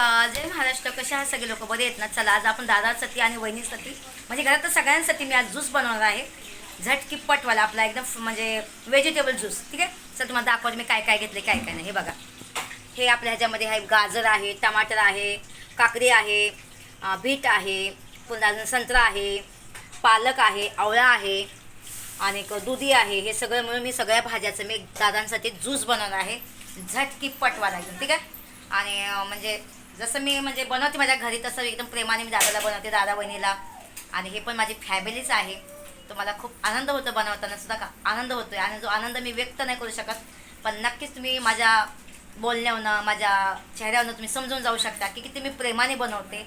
जय महाराष्ट्र कशा आहात सगळे लोक? बरे आहेत ना? चला आज आपण दादासाठी आणि वहिनीसाठी म्हणजे घरात सगळ्यांसाठी मी आज ज्यूस बनवणार आहे. झटकी पटवाला आपला एकदम म्हणजे व्हेजिटेबल ज्यूस ठीक आहे? चल तुम्हाला दाखवते मी काय काय घेतले काय काय नाही. हे बघा. हे आपल्या ह्याच्यामध्ये आहे गाजर आहे टमाटर आहे काकडी आहे बीट आहे पुन्हा अजून संत्रा आहे पालक आहे आवळा आहे आणि दुधी आहे. हे सगळं मिळून मी सगळ्या भाज्याचं मी दादांसाठी ज्यूस बनवणार आहे. झटकी पटवाला एकदम ठीक आहे? आणि म्हणजे जसं मी म्हणजे बनवते माझ्या घरी तसं एकदम प्रेमाने मी दादाला बनवते दादा बहिणीला आणि हे पण माझी फॅमिलीच आहे. तर मला खूप आनंद होतो बनवताना सुद्धा का आनंद होतोय. आणि जो आनंद मी व्यक्त नाही करू शकत पण नक्कीच तुम्ही माझ्या बोलण्यावरनं माझ्या चेहऱ्यावरनं तुम्ही समजून जाऊ शकता की किती मी प्रेमाने बनवते.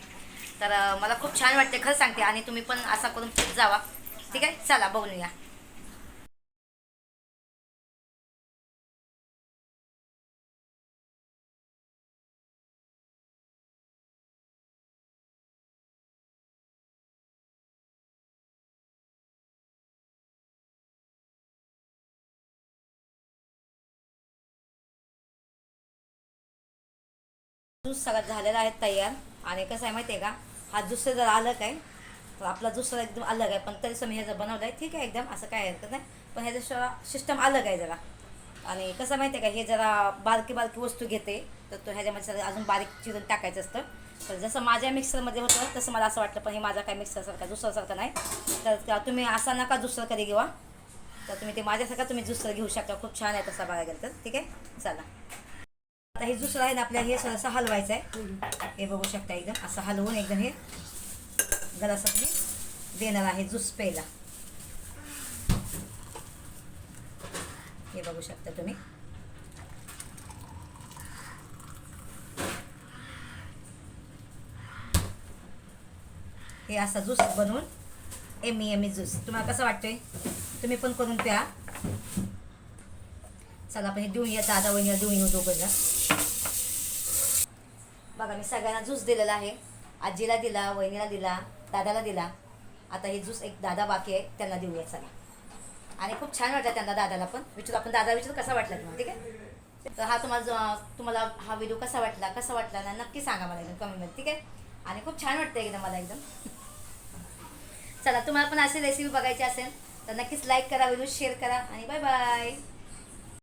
तर मला खूप छान वाटते खरं सांगते. आणि तुम्ही पण असा करून खूप जावा. ठीक आहे? चला बघून ज्यूस सगळा झालेला आहे तयार. आणि कसं आहे माहिती आहे का? हा ज्यूस जर अलग आहे तर आपला ज्यूस एकदम अलग आहे पण तरी मी हे जर बनवलं आहे ठीक आहे एकदम असं काय हरकत नाही. पण ह्याच्या सिस्टम अलग आहे जरा. आणि कसं माहिती आहे का? हे जरा बारकी बारकी वस्तू घेते तर तो ह्याच्यामध्ये सगळं अजून बारीक चिरून टाकायचं असतं. तर जसं माझ्या मिक्सरमध्ये होतं तसं मला असं वाटलं पण हे माझा काय मिक्सरसारखा दुसऱ्यासारखा नाही. तर त्या- तुम्ही असा नका दुसरं कधी घेवा. तर तुम्ही ते माझ्यासारखा तुम्ही दुसरं घेऊ शकता. खूप छान आहे तसा बघायला गेलं तर. ठीक आहे? चला. आता हे दुसरं आहे ना आपल्याला हे असं हलवायचं आहे. हे बघू शकता एकदम असं हलवून एकदम हे गलासात मी देणार आहे ज्यूस प्यायला हे बघू शकता तुम्ही. हे असा ज्यूस बनवून एमी एमी ज्यूस तुम्हाला कसं वाटतंय? तुम्ही पण करून प्या. चला आपण हे देऊन या दादा वहिनीला देऊन येऊ दोघंना बघा मी सगळ्यांना ज्यूस दिलेला आहे. आजीला दिला वहिनीला दिला दादाला दिला. आता हे ज्यूस एक दादा बाकी आहे त्यांना देऊया चला. आणि खूप छान वाटलं त्यांना दादाला पण. विचारू आपण दादा विचारू कसा वाटला तुम्हाला? ठीक आहे? तर हा तुम्हाला तुम्हाला हा व्हिडिओ कसा वाटला कसा वाटला ना नक्की सांगा मला एकदम कमेंटमध्ये ठीक आहे? आणि खूप छान वाटतं एकदम मला एकदम. चला तुम्हाला पण अशी रेसिपी बघायची असेल तर नक्कीच लाईक करा व्हिडिओ शेअर करा आणि बाय बाय